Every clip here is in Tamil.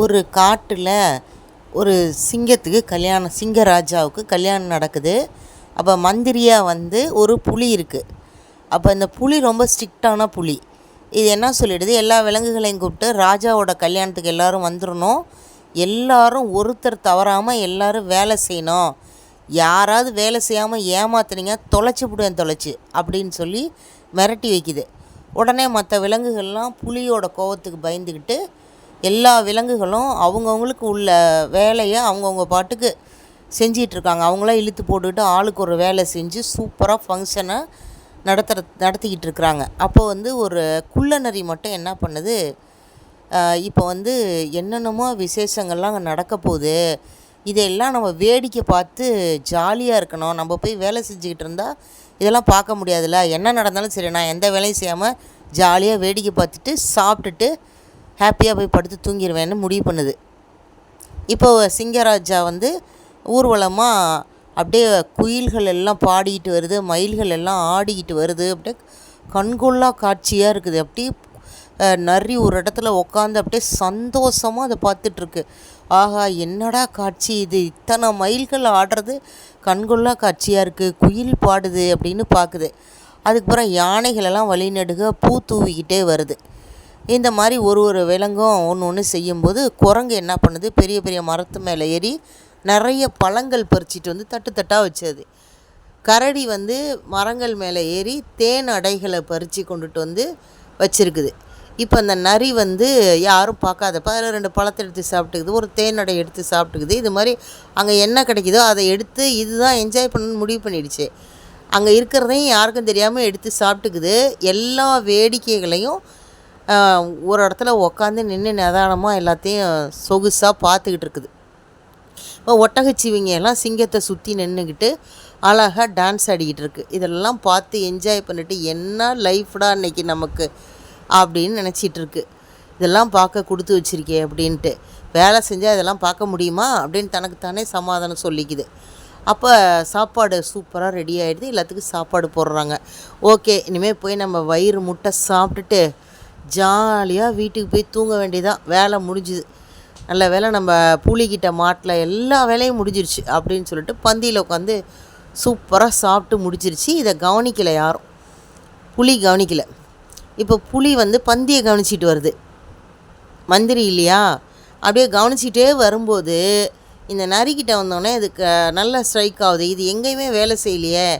ஒரு காட்டில் ஒரு சிங்கத்துக்கு கல்யாணம் சிங்கராஜாவுக்கு கல்யாணம் நடக்குது. அப்போ மந்திரியாக வந்து ஒரு புலி இருக்குது அப்போ இந்த புலி ரொம்ப ஸ்ட்ரிக்டான புலி. இது என்ன சொல்லிடுது? எல்லா விலங்குகளையும் கூப்பிட்டு ராஜாவோட கல்யாணத்துக்கு எல்லோரும் வந்துடணும் எல்லாரும் ஒருத்தர் தவறாமல் எல்லோரும் வேலை செய்யணும். யாராவது வேலை செய்யாமல் ஏமாத்துனீங்க தொலைச்சி விடுவேன் தொலைச்சி அப்படின்னு சொல்லி மிரட்டி வைக்குது. உடனே மற்ற விலங்குகள்லாம் புலியோட கோவத்துக்கு பயந்துக்கிட்டு எல்லா விலங்குகளும் அவங்கவுங்களுக்கு உள்ள வேலையை அவங்கவுங்க பாட்டுக்கு செஞ்சிகிட்ருக்காங்க. அவங்களாம் இழுத்து போட்டுக்கிட்டு ஆளுக்கு ஒரு வேலை செஞ்சு சூப்பராக ஃபங்க்ஷனை நடத்துகிற நடத்திக்கிட்டு இருக்கிறாங்க அப்போ வந்து ஒரு குள்ளநரி மட்டும் என்ன பண்ணுது? இப்போ வந்து என்னென்னமோ விசேஷங்கள்லாம் அங்கே நடக்க போகுது. இதையெல்லாம் நம்ம வேடிக்கை பார்த்து ஜாலியாக இருக்கணும். நம்ம போய் வேலை செஞ்சுக்கிட்டு இருந்தால் இதெல்லாம் பார்க்க முடியாதுல்ல. என்ன நடந்தாலும் சரி நான் எந்த வேலையும் செய்யாமல் ஜாலியாக வேடிக்கை பார்த்துட்டு சாப்பிட்டுட்டு ஹாப்பியாக போய் படுத்து தூங்கிடுவேன்னு முடிவு பண்ணுது. இப்போ சிங்கராஜா வந்து ஊர்வலமாக அப்படியே குயில்கள் எல்லாம் பாடிக்கிட்டு வருது மயில்கள் எல்லாம் ஆடிக்கிட்டு வருது அப்படியே கண்கொள்ளா காட்சியாக இருக்குது. அப்படியே நரி ஒரு இடத்துல உட்காந்து அப்படியே சந்தோஷமாக அதை பார்த்துட்ருக்கு. ஆஹா என்னடா காட்சி இது? இத்தனை மயில்கள் ஆடுறது கண்கொள்ளா காட்சியாக இருக்குது குயில் பாடுது அப்படின்னு பார்க்குது. அதுக்கப்புறம் யானைகளெல்லாம் வழிநடுக பூ தூவிக்கிட்டே வருது. இந்த மாதிரி ஒரு ஒரு விலங்கும் ஒன்று ஒன்று செய்யும்போது குரங்கு என்ன பண்ணுது? பெரிய பெரிய மரத்து மேலே ஏறி நிறைய பழங்கள் பறிச்சிட்டு வந்து தட்டு தட்டாக வச்சது. கரடி வந்து மரங்கள் மேலே ஏறி தேன் அடைகளை பறித்து கொண்டுட்டு வந்து வச்சுருக்குது. இப்போ அந்த நரி வந்து யாரும் பார்க்காதப்ப அதில் ரெண்டு பழத்தை எடுத்து சாப்பிட்டுக்குது ஒரு தேனடை எடுத்து சாப்பிட்டுக்குது. இது மாதிரி அங்கே என்ன கிடைக்குதோ அதை எடுத்து இதுதான் என்ஜாய் பண்ணணும்னு முடிவு பண்ணிடுச்சு. அங்கே இருக்கிறதையும் யாருக்கும் தெரியாமல் எடுத்து சாப்பிட்டுக்குது. எல்லா வேடிக்கைகளையும் ஒரு இடத்துல உக்காந்து நின்று நிதானமாக எல்லாத்தையும் சொகுசாக பார்த்துக்கிட்டு இருக்குது. இப்போ ஒட்டகச்சிவிங்க எல்லாம் சிங்கத்தை சுற்றி நின்றுக்கிட்டு அழகாக டான்ஸ் ஆடிக்கிட்டு இருக்குது இதெல்லாம் பார்த்து என்ஜாய் பண்ணிவிட்டு என்ன லைஃப்டா இன்றைக்கி நமக்கு அப்படின்னு நினச்சிட்ருக்கு இதெல்லாம் பார்க்க கொடுத்து வச்சுருக்கே அப்படின்ட்டு. வேலை செஞ்சால் இதெல்லாம் பார்க்க முடியுமா அப்படின்னு தனக்கு தானே சமாதானம் சொல்லிக்குது. அப்போ சாப்பாடு சூப்பராக ரெடி ஆகிடுது எல்லாத்துக்கும் சாப்பாடு போடுறாங்க. ஓகே இனிமேல் போய் நம்ம வயிறு முட்டை சாப்பிட்டுட்டு ஜாலியாக வீட்டுக்கு போய் தூங்க வேண்டியதான் வேலை முடிஞ்சுது. நல்ல வேலை நம்ம புளிக்கிட்ட மாட்டில் எல்லா வேலையும் முடிஞ்சிருச்சு அப்படின்னு சொல்லிட்டு பந்தியில் உட்காந்து சூப்பராக சாப்பிட்டு முடிச்சிருச்சு இதை கவனிக்கலை யாரும். புளி கவனிக்கலை. இப்போ புலி வந்து பந்தியை கவனிச்சிட்டு வருது. மந்திரி இல்லையா? அப்படியே கவனிச்சிட்டே வரும்போது இந்த நரிக்கிட்ட வந்தோடனே அதுக்கு நல்லா ஸ்ட்ரைக் ஆகுது. இது எங்கேயுமே வேலை செய்யலையே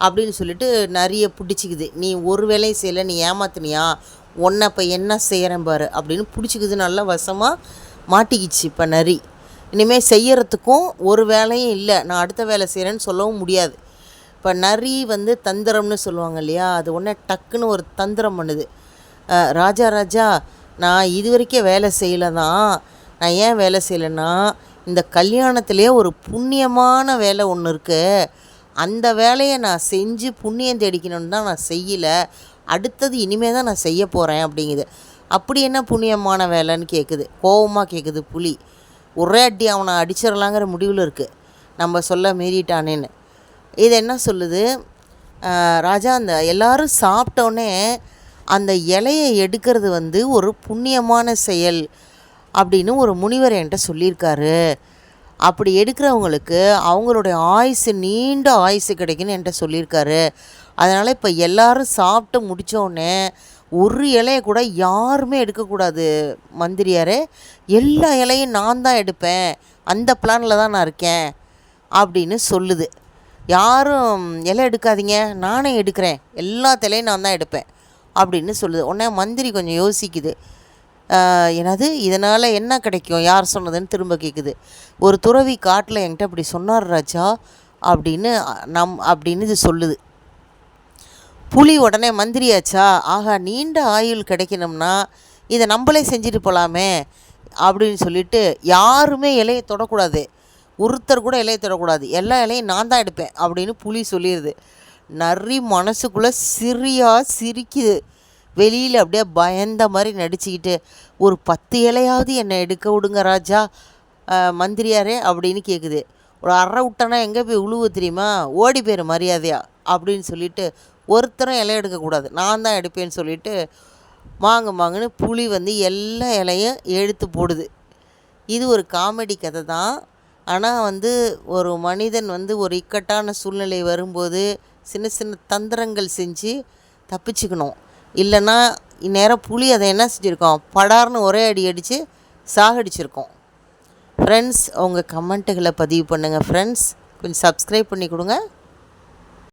அப்படின்னு சொல்லிட்டு நிறைய பிடிச்சிக்குது. நீ ஒரு வேலையும் செய்யலை நீ ஏமாத்தினியா? உன்னை இப்போ என்ன செய்கிறேன் பாரு அப்படின்னு பிடிச்சிக்குது நல்லா வசமாக மாட்டிக்கிச்சு இப்போ நரி. இனிமேல் செய்யறதுக்கும் ஒரு வேலையும் இல்லை. நான் அடுத்த வேலை செய்கிறேன்னு சொல்லவும் முடியாது. இப்போ நரி வந்து தந்திரம்னு சொல்லுவாங்க இல்லையா? அது ஒன்றே டக்குன்னு ஒரு தந்திரம் பண்ணுது. ராஜா ராஜா நான் இது வரைக்கும் வேலை செய்யலை தான் நான் ஏன் வேலை செய்யலைன்னா இந்த கல்யாணத்துலேயே ஒரு புண்ணியமான வேலை ஒன்று இருக்குது அந்த வேலையை நான் செஞ்சு புண்ணியம் தேடிக்கணும்னு தான் நான் செய்யலை. அடுத்தது இனிமேல் தான் நான் செய்ய போகிறேன் அப்படிங்குது. அப்படி என்ன புண்ணியமான வேலைன்னு கேட்குது கோபமாக கேட்குது புலி. ஒரே அடி அவனை அடிச்சிடலாங்கிற முடிவில் இருக்குது நம்ம சொல்ல மீறிட்டானேன்னு. இது என்ன சொல்லுது? ராஜா அந்த எல்லோரும் சாப்பிட்டோன்னே அந்த இலையை எடுக்கிறது வந்து ஒரு புண்ணியமான செயல் அப்படின்னு ஒரு முனிவர் என்கிட்ட சொல்லியிருக்காரு. அப்படி எடுக்கிறவங்களுக்கு அவங்களுடைய ஆயுசு நீண்ட ஆயுசு கிடைக்குன்னு என்கிட்ட சொல்லியிருக்காரு. அதனால் இப்போ எல்லோரும் சாப்பிட்டு முடித்தோடனே ஒரு இலையை கூட யாருமே எடுக்கக்கூடாது மந்திரியாரே. எல்லா இலையும் நான் தான் எடுப்பேன். அந்த பிளானில் தான் நான் இருக்கேன் அப்படின்னு சொல்லுது. யாரும் இலை எடுக்காதீங்க நானே எடுக்கிறேன். எல்லா தலையும் நான் தான் எடுப்பேன் அப்படின்னு சொல்லுது. உடனே மந்திரி கொஞ்சம் யோசிக்குது. எனது இதனால் என்ன கிடைக்கும்? யார் சொன்னதுன்னு திரும்ப கேட்குது ஒரு துறவி காட்டில் என்கிட்ட அப்படி சொன்னார் ராஜா அப்படின்னு நம் அப்படின்னு இது சொல்லுது. புலி உடனே மந்திரியாச்சா? ஆகா நீண்ட ஆயுள் கிடைக்கணும்னா இதை நம்மளே செஞ்சுட்டு போகலாமே அப்படின்னு சொல்லிட்டு யாருமே இலையை தொடக்கூடாது. ஒருத்தர் கூட இலையை தொடக்கூடாது. எல்லா இலையும் நான் தான் எடுப்பேன் அப்படின்னு புலி சொல்லிடுது நரி மனசுக்குள்ளே சிறியாக சிரிக்குது. வெளியில் அப்படியே பயந்த மாதிரி நடிச்சுக்கிட்டு ஒரு பத்து இலையாவது என்னை எடுக்க விடுங்க ராஜா மந்திரியாரே அப்படின்னு கேட்குது ஒரு அரை விட்டனா எங்கே போய் உழுவு தெரியுமா? ஓடி போயிரு மரியாதையா அப்படின்னு சொல்லிட்டு ஒருத்தரும் இலை எடுக்கக்கூடாது நான் தான் எடுப்பேன்னு சொல்லிட்டு வாங்க மாங்குன்னு புளி வந்து எல்லா இலையும் எடுத்து போடுது. இது ஒரு காமெடி கதை தான். ஆனால் வந்து ஒரு மனிதன் வந்து ஒரு இக்கட்டான சூழ்நிலை வரும்போது சின்ன சின்ன தந்திரங்கள் செஞ்சு தப்பிச்சுக்கணும். இல்லைன்னா இந்நேரம் புளி அதை என்ன செஞ்சுருக்கோம்? படார்னு ஒரே அடி அடித்து சாகடிச்சிருக்கோம். ஃப்ரெண்ட்ஸ் உங்கள் கமெண்ட்டுகளை பதிவு பண்ணுங்கள் ஃப்ரெண்ட்ஸ் கொஞ்சம் சப்ஸ்கிரைப் பண்ணி கொடுங்க.